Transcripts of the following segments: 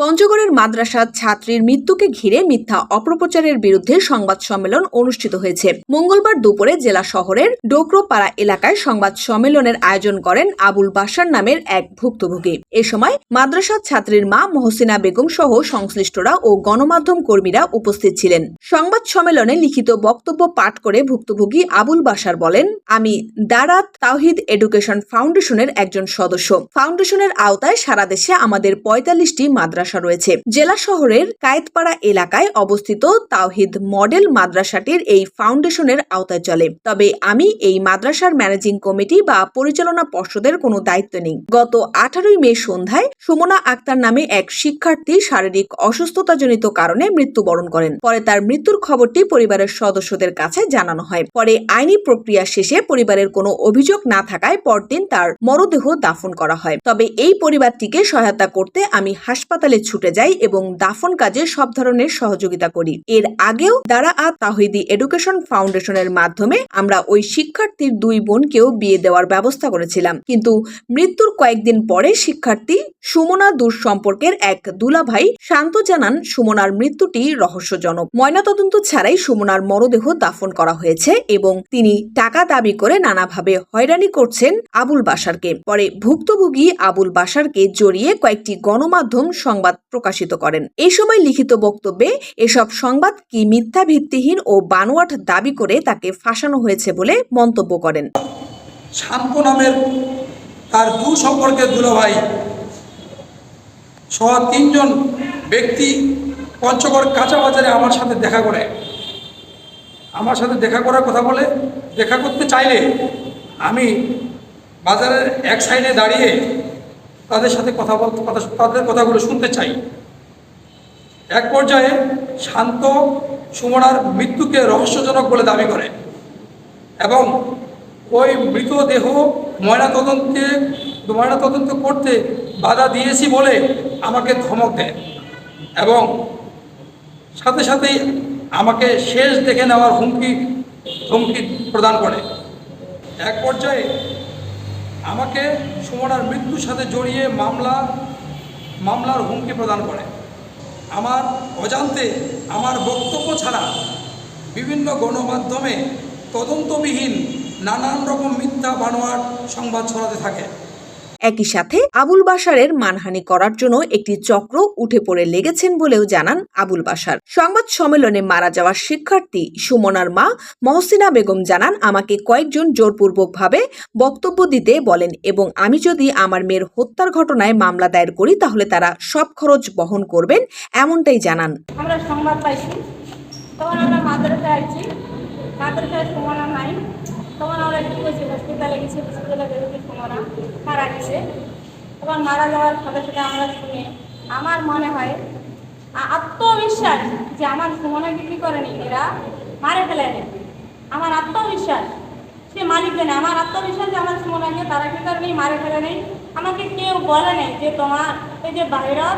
পঞ্চগড়ের মাদ্রাসা ছাত্রীর মৃত্যুকে ঘিরে মিথ্যা অপপ্রচারের বিরুদ্ধে সংবাদ সম্মেলন অনুষ্ঠিত হয়েছে। মঙ্গলবার দুপুরে জেলা শহরের ডোকরোপাড়া এলাকায় সংবাদ সম্মেলনের আয়োজন করেন আবুল বাসার নামের এক ভুক্তভোগী। এ সময় মাদ্রাসা ছাত্রীর মা মহসিনা বেগম সহ সংশ্লিষ্টরা ও গণমাধ্যম কর্মীরা উপস্থিত ছিলেন। সংবাদ সম্মেলনে লিখিত বক্তব্য পাঠ করে ভুক্তভোগী আবুল বাসার বলেন, আমি দারাত তাওহিদ এডুকেশন ফাউন্ডেশনের একজন সদস্য। ফাউন্ডেশনের আওতায় সারা দেশে আমাদের পঁয়তাল্লিশটি মাদ্রাসা রয়েছে। জেলা শহরের কায়েতপাড়া এলাকায় অবস্থিত তাওহিদ মডেল মাদ্রাসাটির এই ফাউন্ডেশনের আওতায় চলে। তবে আমি এই মাদ্রাসার ম্যানেজিং কমিটি বা পরিচালনা পর্ষদের কোনো দায়িত্ব নেই। গত আঠারোই মে সন্ধ্যায় সুমনা আক্তার নামে এক শিক্ষার্থী শারীরিক অসুস্থতাজনিত কারণে মৃত্যুবরণ করেন। পরে তার মৃত্যুর খবরটি পরিবারের সদস্যদের কাছে জানানো হয়। পরে আইনি প্রক্রিয়া শেষে পরিবারের কোনো অভিযোগ না থাকায় পরদিন তার মরদেহ দাফন করা হয়। তবে এই পরিবারটিকে সহায়তা করতে আমি হাসপাতালে ছুটে যাই এবং দাফন কাজে সব ধরনের সহযোগিতা করি। এর আগেও দারা আ তাহিদি এডুকেশন ফাউন্ডেশনের মাধ্যমে আমরা ওই শিক্ষার্থীর দুই বোনকেও বিয়ে দেওয়ার ব্যবস্থা করেছিলাম। কিন্তু মৃত্যুর কয়েকদিন পরে শিক্ষার্থী সুমনা দূর সম্পর্কের এক দুলাভাই শান্ত জানান, সুমনার মৃত্যুটি রহস্যজনক। ময়নাতদন্ত ছাড়াই সুমনার মরদেহ দাফন করা হয়েছে এবং তিনি টাকা দাবি করে নানাভাবে হয়রানি করছেন আবুল বাসারকে পরে ভুক্তভোগী আবুল বাসারকে জড়িয়ে কয়েকটি গণমাধ্যম সংবাদ প্রকাশিত করেন। এই সময় লিখিত বক্তব্যে এসব সংবাদ কি মিথ্যা, ভিত্তিহীন ও বানোয়াট দাবি করে তাকে ফাঁসানো হয়েছে বলে মন্তব্য করেন। শান্ত নামের তার দূর সম্পর্কের দুলাভাই, সহ তিনজন ব্যক্তি পঞ্চগড় কাঁচা বাজারে আমার সাথে দেখা করে। আমার সাথে দেখা করার কথা বলে দেখা করতে চাইলে আমি বাজারের এক সাইডে দাঁড়িয়ে তাদের সাথে কথা তাদের কথাগুলো শুনতে চাই। এক পর্যায়ে শান্ত সুমনার মৃত্যুকে রহস্যজনক বলে দাবি করে এবং ওই মৃতদেহ ময়নাতদন্তে ময়নাতদন্ত করতে বাধা দিয়েছি বলে আমাকে ধমক দেয় এবং সাথে সাথেই আমাকে শেষ দেখে নেওয়ার হুমকি হুমকি প্রদান করে। এক পর্যায়ে আমাকে সুমনার মৃত্যুর সাথে জড়িয়ে মামলা, মামলার হুমকি প্রদান করে। আমার অজান্তে আমার বক্তব্য ছাড়া বিভিন্ন গণমাধ্যমে তদন্তবিহীন নানান রকম মিথ্যা বানোয়ার সংবাদ ছড়াতে থাকে। একই সাথে আবুল বাসারের মানহানি করার জন্য একটি চক্র উঠে পড়ে লেগেছেন বলেও জানান আবুল বাসার সংবাদ সম্মেলনে মারা যাওয়া শিক্ষার্থী সুমনার মা মহসিনা বেগম জানান, আমাকে কয়েকজন জোরপূর্বকভাবে বক্তব্য দিতে বলেন এবং আমি যদি আমার মেয়ের হত্যার ঘটনায় মামলা দায়ের করি তাহলে তারা সব খরচ বহন করবেন এমনটাই জানান। আমরা সংবাদ পাইছি। তখন আমরা মাদ্রাসায় আইছি। মাদ্রাসায় সুমনা নাই। তখন আমরা কি করছি হসপিটালে গেছি হসপিটালে বেরোতে সুমনা মারা গেছে। তখন মারা যাওয়ার সাথে সাথে আমরা শুনে। আমার মনে হয় আত্মবিশ্বাস যে আমার সুমনাকে কি করেনি, এরা মারে ফেলেনি। আমার আত্মবিশ্বাস, সে মালিক জানে। আমার আত্মবিশ্বাস যে আমার সুমনাকে তারা কি করেনি মারে ফেলে নেই। আমাকে কেউ বলে নেই যে তোমার, এই যে বাইরের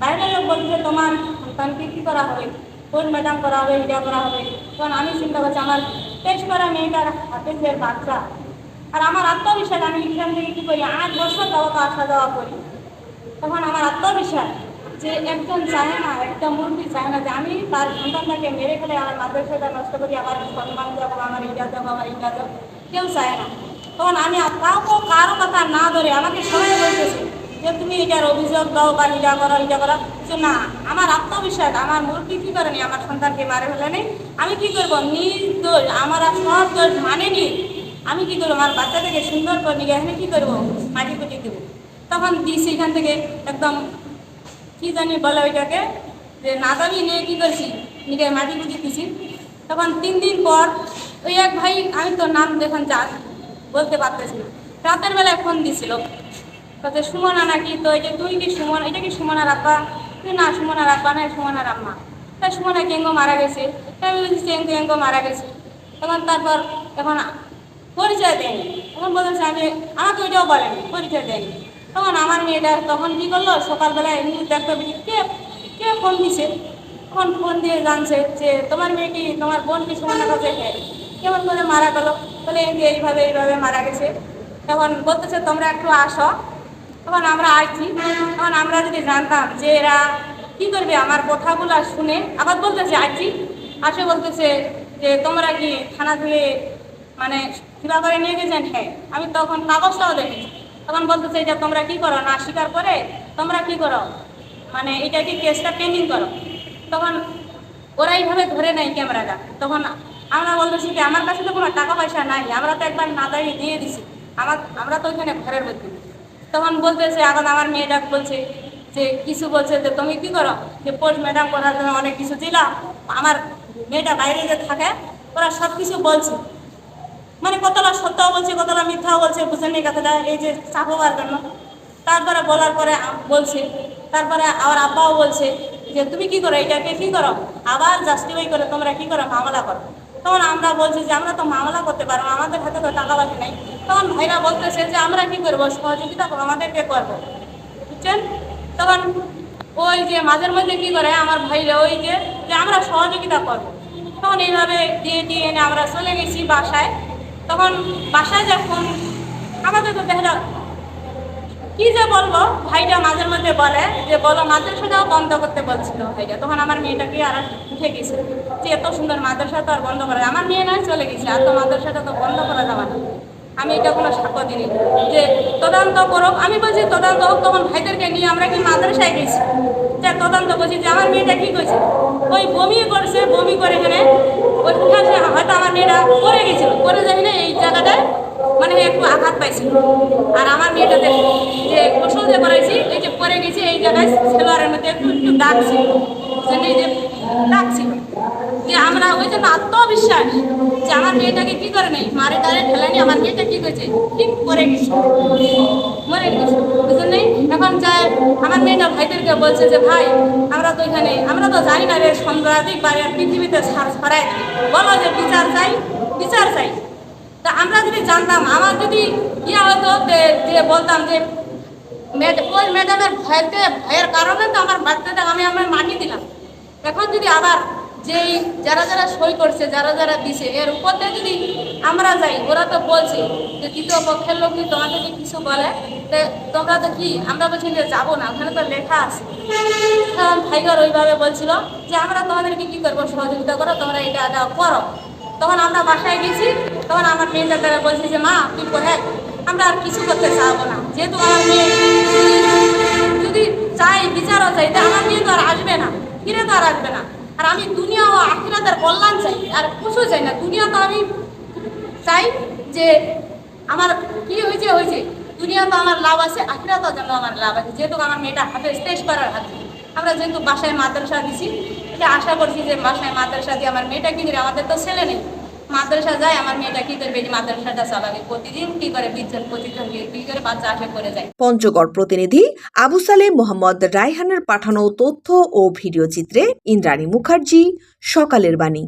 বাইরের লোক বলছে তোমার সন্তানকে কী করা হবে? কোন ম্যাডাম করা হবে? এটা করা হবে? তখন আমি চিন্তা করছি, আমার টেস্ট করা মেয়েটার হাতে যে বাচ্চা। আর আমার আত্মবিশ্বাস, আমি এখান থেকে কী করি? আট বছর যাওয়া তো আসা যাওয়া করি। তখন আমার আত্মবিশ্বাস যে একজন চায় না একটা মুরগি চায় না, যে আমি তার সন্তানটাকে মেরে ফেলে আমার মাদ্রাসাটা নষ্ট করি, আমার সম্মান যাব আমার এটা যাব আমার এটা যাব কেউ চায় না। তখন আমি কাউকে কারও কথা না ধরে আমাকে সবাই বলতেছে যে তুমি এটার অভিযোগ দাও বা এটা করো এটা করো। যে না, আমার আত্মবিশ্বাস, আমার মুরগি কী করেনি আমার সন্তানকে মারে ফেলে নেই। আমি কি করব? নিজ দোষ আমার আর সব দোষ মানেনি আমি কি করব? আমার বাচ্চাটাকে সুন্দর করে নিয়ে এখানে কি করব? মাটি কুটি দেবো। তখন দিয়েছি এখান থেকে একদম কি জানি বলে ওইটাকে, যে নাদানি নিয়ে কি করছি? নিয়ে মাটি কুটি দিছি। তখন তিন দিন পর ওই এক ভাই, আমি তোর নাম দেখুন যা বলতে পারতেছি না। রাতের বেলায় ফোন দিছিল। তাতে সুমনা নাকি তো এই যে তুই কি সুমন এটা কি সুমনার আব্বা? তুই না সুমনার আব্বা না সুমনার আম্মা। তাই সুমনা কেঙ্গো মারা গেছে। তাই আমি বলছি চেঙ্গো এঙ্গো মারা গেছে। তখন তারপর এখন পরিচয় দেয়নি। তখন বলেছে আমি আমাকে ওইটাও বলেনি, পরিচয় দেয়নি। তখন আমার মেয়েটা তখন কী করল? সকালবেলায় নিউজ দেখতে পেয়েছি কে কে ফোন দিছে? তখন ফোন দিয়ে জানছে যে তোমার মেয়ে কি তোমার বোন কি সুমনার কাছে কেমন করে মারা গেলো? বলে এই এইভাবে এইভাবে মারা গেছে। তখন বলতেছে, তোমরা একটু আসো। তখন আমরা আসছি। তখন আমরা যদি জানতাম যে এরা কি করবে, আমার কথাগুলো শুনে আবার বলতেছে আসছি আসে বলতেছে যে, তোমরা কি থানা থেকে মানে কিবা করে নিয়ে গেছেন? হ্যাঁ। আমি তখন কাগজটাও দেখেছি তখন বলতেছে যে তোমরা কি করো, না স্বীকার করে? তোমরা কি করো? মানে এটা কি কেসটা পেন্ডিং করো? তখন ওরা এইভাবে ধরে নেয় ক্যামেরাটা। তখন আমরা বলতেছি কি, আমার কাছে তো কোনো টাকা পয়সা নাই, আমরা তো একবার না দাঁড়িয়ে দিয়ে দিছি। আমার, আমরা তো ওইখানে ঘরের মধ্যে তখন বলতেছে, এখন আমার মেয়েটা বলছে যে, কিছু বলছে যে, তুমি কি করো? যে পোস্ট ম্যাডাম করার জন্য অনেক কিছু দিলাম। আমার মেয়েটা বাইরে যে থাকে, ওরা সব কিছু বলছে। মানে কতটা সত্যও বলছে, কতটা মিথ্যাও বলছে, বুঝেন এই কথাটা? এই যে চাপাবার জন্য। তারপরে বলার পরে বলছে, তারপরে আমার আব্বাও বলছে যে, তুমি কি করো? এটাকে কি করো? আবার জাস্টিফাই করে তোমরা কি করো? মামলা করো। তখন আমরা বলছি যে, আমরা তো মামলা করতে পারব আমাদের হাতে তো টাকা পয়সা নেই। তখন ভাইরা বলতেছে যে, আমরা কি করব? সহযোগিতা আমাদেরকে করব? বুঝছেন? তখন ওই যে মাঝের মধ্যে কি করে, আমার ভাইরা ওই যে যে আমরা সহযোগিতা করব। তখন এইভাবে দিয়ে দিয়ে এনে আমরা চলে গেছি বাসায়। তখন বাসায় যখন আমাদের তো দেখা কি যে বলব? ভাইটা মাঝের মধ্যে বলে যে, বলো মাদ্রাসাটাও বন্ধ করতে বলছিল ভাইটা। তখন আমার মেয়েটাকে আর উঠে গেছে। যে, এত সুন্দর মাদ্রাসা তো আর বন্ধ করা আমার মেয়ে নয়, চলে গেছে। আর তো মাদ্রাসাটা তো বন্ধ করা যাবে না। আমি এটা কোনো সাক্ষ্য দিইনি। যে, তদন্ত করুক। আমি বলছি, তদন্ত হোক। তখন ভাইদেরকে নিয়ে আমরা কি মাদ্রাসায় গেছি? যে, তদন্ত করছি। যে, আমার মেয়েটা কি করছে ওই বমি করছে, বমি করে এখানে হয়তো আমার মেয়েটা করে গেছিল। পড়ে যাই মানে একটু আঘাত পাইছিল আর আমার মেয়েটা যে গোসল যে করাইছি, এই যে পরে গেছি এই জায়গায়, সেলোয়ারের মধ্যে একটু একটু এই যে দাগ যে আমরা ওই জন্য আত্মবিশ্বাস যে আমার মেয়েটাকে কি করে নেই? মারে তারে ঠেলানি, আমার মেয়েটা কি করেছে? ঠিক পরে গেছে। মরে গেছে। বুঝলেন নেই এখন যায় আমার মেয়েটা ভাইদেরকে বলছে যে, ভাই, আমরা তো এখানে, আমরা তো জানি না রে সাম্প্রদায়িক বা পৃথিবীতে ছাড় বলো যে বিচার চাই বিচার চাই। তা আমরা যদি জানতাম, আমার যদি ইয়া হতো যে- বলতাম যে ওই ম্যাডামের ভয়তে ভয়ের কারণে তো আমার বাচ্চাটা আমি আমার মাটি দিলাম। এখন যদি আবার যেই, যারা যারা সই করছে, যারা যারা দিছে, এর উপর দিয়ে যদি আমরা যাই, ওরা তো বলছে যে, তৃতীয় পক্ষের লোক কি তোমাদেরকে কিছু বলে? তোমরা তো কি, আমরা বলছি যে যাব না, ওখানে তো লেখা আছে। তখন ভাইগর ওইভাবে বলছিল যে, আমরা তোমাদেরকে কি করব, সহযোগিতা করো, তোমরা এটা করো। তখন আমরা বাসায় গেছি, তখন আমার মেয়েটা তারা বলছে যে, মা, তুই পড়ে আমরা আর কিছু করতে চাবো না। যেহেতু আমার মেয়ে যদি চাই বিচারও চাই তা আমার মেয়ে তো আর আসবে না, ফিরে তো আর আসবে না। আর আমি দুনিয়া ও আখিরাতের কল্যাণ চাই, আর কিছু চাই না। দুনিয়া তো আমি চাই যে আমার কি হয়েছে হয়েছে। দুনিয়া তো আমার লাভ আছে, আখিরাতেও যেন আমার লাভ আছে। যেহেতু আমার মেয়েটা হাতে স্টেজ করার হাতে। আমরা যেহেতু বাসায় মাদ্রাসা দিছি এটা আশা করছি যে বাসায় মাদ্রাসা দিয়ে আমার মেয়েটা কি করে? আমাদের তো ছেলে নেই। মাদ্রাসা যায়, আমার মেয়েটা কি করবে? মাদ্রাসাটা চালাবে। প্রতিদিন কি করে বিজন প্রতিজন কি করে বাচ্চা আশা করে যায়? পঞ্চগড় প্রতিনিধি আবু সালে মোহাম্মদ রায়হানের পাঠানো তথ্য ও ভিডিও চিত্রে ইন্দ্রাণী মুখার্জি, সকালের বাণী।